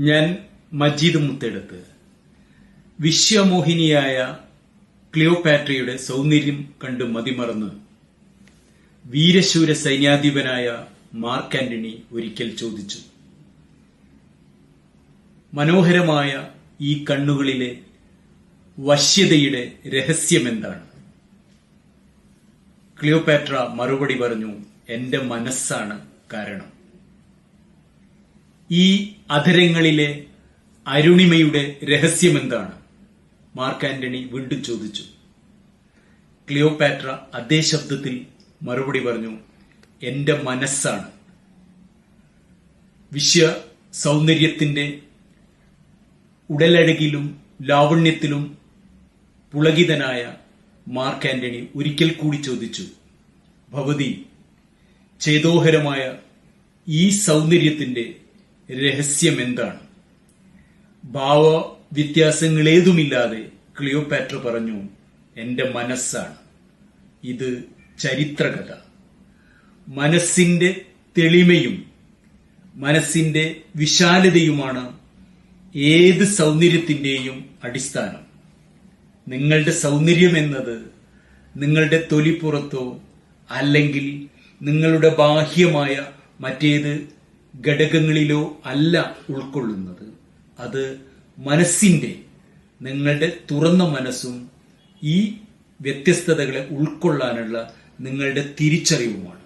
ഞാൻ മജീദ് മുത്തെടുത്ത്. വിശ്വമോഹിനിയായ ക്ലിയോപാട്രയുടെ സൗന്ദര്യം കണ്ട് മതിമറന്ന് വീരശൂര സൈന്യാധിപനായ മാർക്ക് ആന്റണി ഒരിക്കൽ ചോദിച്ചു. മനോഹരമായ ഈ കണ്ണുകളിലെ വശ്യതയുടെ രഹസ്യമെന്താണ്? ക്ലിയോപാട്ര മറുപടി പറഞ്ഞു എന്റെ മനസ്സാണ് കാരണം. ഈ അധരങ്ങളിലെ അരുണിമയുടെ രഹസ്യമെന്താണ്? മാർക്ക് ആന്റണി വീണ്ടും ചോദിച്ചു. ക്ലിയോപാട്ര അതേ ശബ്ദത്തിൽ മറുപടി പറഞ്ഞു എന്റെ മനസ്സാണ്. വിശ്വ സൗന്ദര്യത്തിന്റെ ഉടലഴകിലും ലാവണ്യത്തിലും പുളകിതനായ മാർക്ക് ആന്റണി ഒരിക്കൽ കൂടി ചോദിച്ചു ഭവതി ചേതോഹരമായ ഈ സൗന്ദര്യത്തിന്റെ രഹസ്യം എന്താണ്? ഭാവ വ്യത്യാസങ്ങളേതുമില്ലാതെ ക്ലിയോപാട്ര പറഞ്ഞു എന്റെ മനസ്സാണ്. ഇത് ചരിത്രകഥ. മനസ്സിന്റെ തെളിമയും മനസ്സിന്റെ വിശാലതയുമാണ് ഏത് സൗന്ദര്യത്തിന്റെയും അടിസ്ഥാനം. നിങ്ങളുടെ സൗന്ദര്യം എന്നത് നിങ്ങളുടെ തൊലിപ്പുറത്തോ അല്ലെങ്കിൽ നിങ്ങളുടെ ബാഹ്യമായ മറ്റേത് ഘടകങ്ങളിലോ അല്ല ഉൾക്കൊള്ളുന്നത്. അത് മനസ്സിന്റെ നിങ്ങളുടെ തുറന്ന മനസ്സും ഈ വ്യത്യസ്തതകളെ ഉൾക്കൊള്ളാനുള്ള നിങ്ങളുടെ തിരിച്ചറിവുമാണ്.